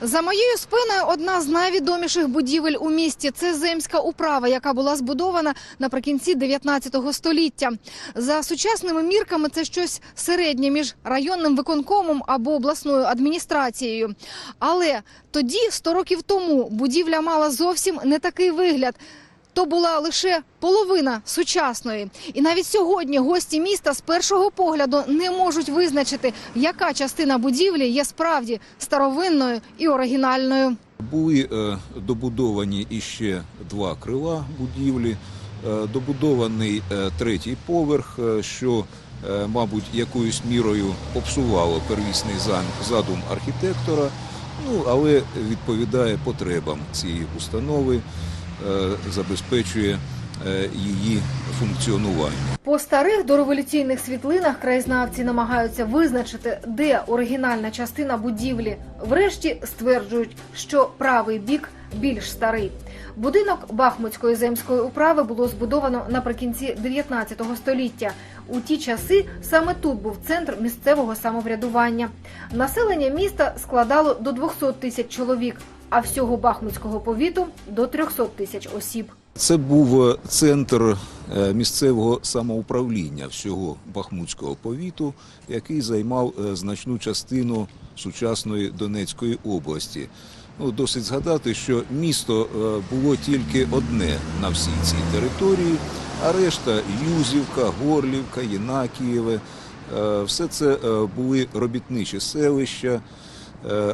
За моєю спиною одна з найвідоміших будівель у місті. Це земська управа, яка була збудована наприкінці 19 століття. За сучасними мірками це щось середнє між районним виконкомом або обласною адміністрацією. Але тоді, 100 років тому, будівля мала зовсім не такий вигляд. То була лише половина сучасної, і навіть сьогодні гості міста з першого погляду не можуть визначити, яка частина будівлі є справді старовинною і оригінальною. Були е, добудовані іще два крила будівлі, е, добудований е, третій поверх, що, мабуть, якоюсь мірою попсувало первісний задум архітектора, ну, але відповідає потребам цієї установи, забезпечує е, її функціонування. По старих дореволюційних світлинах краєзнавці намагаються визначити, де оригінальна частина будівлі. Врешті стверджують, що правий бік більш старий. Будинок Бахмутської земської управи було збудовано наприкінці 19 століття. У ті часи саме тут був центр місцевого самоврядування. Населення міста складало до 200 тисяч чоловік, а всього Бахмутського повіту до 300 тисяч осіб. Це був е, центр е, місцевого самоуправління всього Бахмутського повіту, який займав е, значну частину сучасної Донецької області. Ну, досить згадати, що місто було тільки одне на всій цій території, а решта Юзівка, Горлівка, Єнакієве. Все це були робітничі селища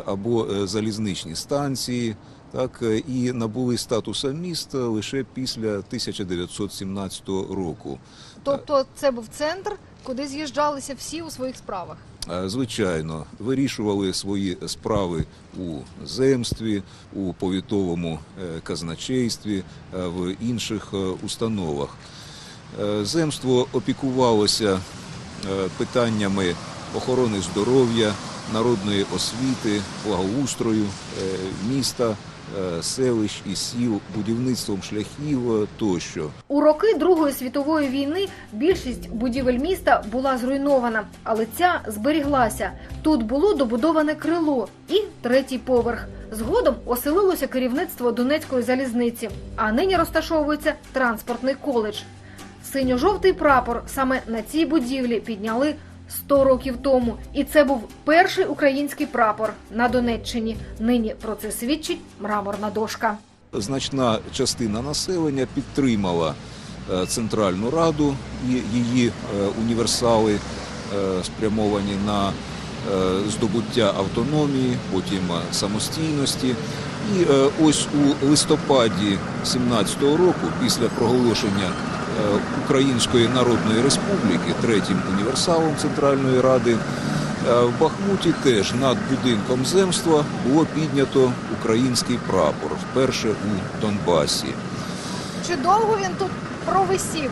або е, залізничні станції так е, і набули статуса міста лише після 1917 року. Тобто це був центр, куди з'їжджалися всі у своїх справах. Е, Звичайно, вирішували свої справи у земстві, у повітовому е, казначействі, е, в інших е, установах. Е, Земство опікувалося е, питаннями охорони здоров'я, народної освіти, благоустрою е, міста, е, селищ і сіл, будівництвом шляхів тощо. У роки Другої світової війни більшість будівель міста була зруйнована, але ця зберіглася. Тут було добудоване крило і третій поверх. Згодом оселилося керівництво Донецької залізниці, а нині розташовується транспортний коледж. Синьо-жовтий прапор саме на цій будівлі підняли 100 років тому, і це був перший український прапор на Донеччині. Нині про це свідчить мраморна дошка. Значна частина населення підтримала е, Центральну Раду і її е, універсали, е, спрямовані на здобуття автономії, потім самостійності. І ось у листопаді 17-го року, після проголошення Української Народної Республіки, третім універсалом Центральної Ради, е, в Бахмуті теж над будинком земства було піднято український прапор вперше у Донбасі. Чи довго він тут провисів?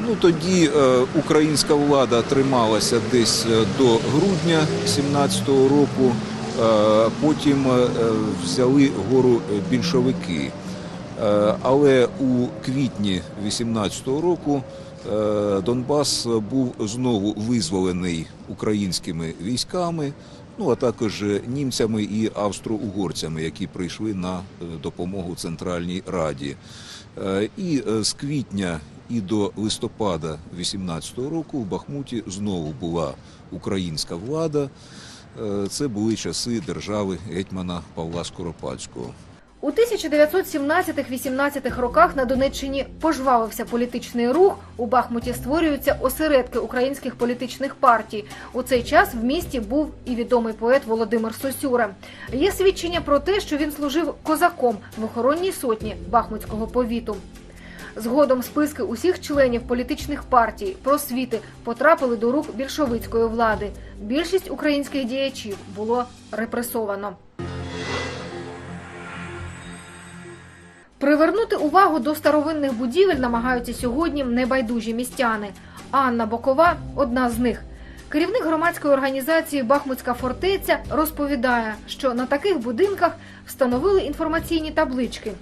Ну тоді е, українська влада трималася десь е, до грудня 17-го року. Е, потім е, взяли гору е, більшовики. Е, але у квітні 18-го року е, Донбас був знову визволений українськими військами, ну а також німцями і австро-угорцями, які прийшли на е, допомогу Центральній Раді. І з квітня і до листопада 18-го року в Бахмуті знову була українська влада. Це були часи держави гетьмана Павла Скоропадського. У 1917-18 роках на Донеччині пожвавився політичний рух. У Бахмуті створюються осередки українських політичних партій. У цей час в місті був і відомий поет Володимир Сосюра. Є свідчення про те, що він служив козаком в охоронній сотні Бахмутського повіту. Згодом списки усіх членів політичних партій, просвіти потрапили до рук більшовицької влади. Більшість українських діячів було репресовано. Привернути увагу до старовинних будівель намагаються сьогодні небайдужі містяни. Анна Бокова одна з них. Керівник громадської організації Бахмутська фортеця розповідає, що на таких будинках встановили інформаційні таблички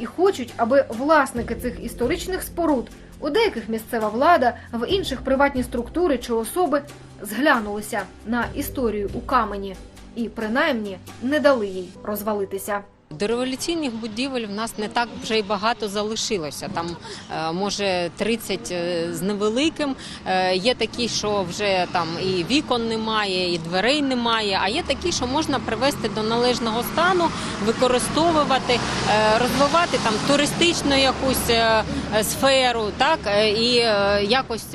і хочуть, аби власники цих історичних споруд, у деяких місцева влада, в інших приватні структури чи особи зглянулися на історію у камені. і принаймні не дали їй розвалитися. Дореволюційних будівель в нас не так вже й багато залишилося. Там е, може 30 е, з невеликим. Е, Є такі, що вже там і вікон немає, і дверей немає. А є такі, що можна привести до належного стану, використовувати, розвивати там туристичну якусь сферу, так і якось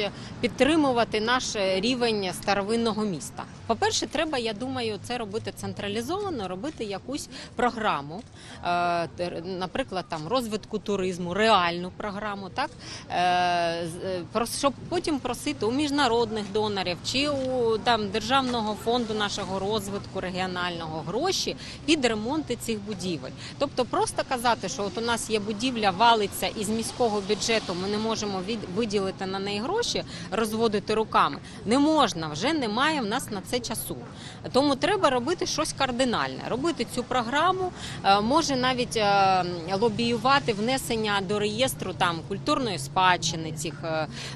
підтримувати наш рівень старовинного міста. По-перше, треба, я думаю, це робити централізовано, робити якусь програму, е, наприклад, там розвитку туризму, реальну програму, так е, е, щоб потім просити у міжнародних донорів чи у там державного фонду нашого розвитку регіонального гроші під ремонти цих будівель. Тобто, просто казати, що от у нас є будівля, валиться із міського бюджету, ми не можемо від виділити на неї гроші, розводити руками. Не можна, вже немає в нас на це часу. Тому треба робити щось кардинальне, робити цю програму, е, може навіть е, лобіювати внесення до реєстру там культурної спадщини цих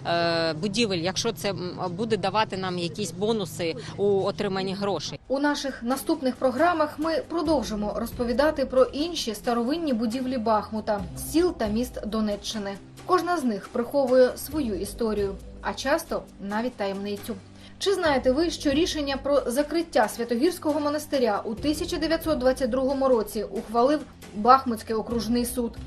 е, будівель, якщо це буде давати нам якісь бонуси у отриманні грошей. У наших наступних програмах ми продовжимо розповідати про інші старовинні будівлі Бахмута, сіл та міст Донеччини. Кожна з них приховує свою історію, а часто навіть таємницю. Чи знаєте ви, що рішення про закриття Святогірського монастиря у 1922 році ухвалив Бахмутський окружний суд?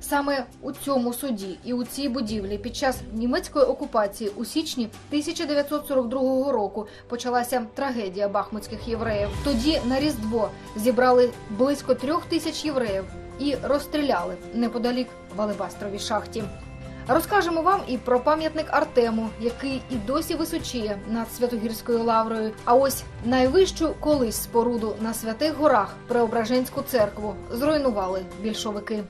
Саме у цьому суді і у цій будівлі під час німецької окупації у січні 1942 року почалася трагедія бахмутських євреїв. Тоді на Різдво зібрали близько трьох тисяч євреїв і розстріляли неподалік в Алебастровій шахті. Розкажемо вам і про пам'ятник Артему, який і досі височіє над Святогірською лаврою. А ось найвищу колись споруду на святих горах Преображенську церкву зруйнували більшовики.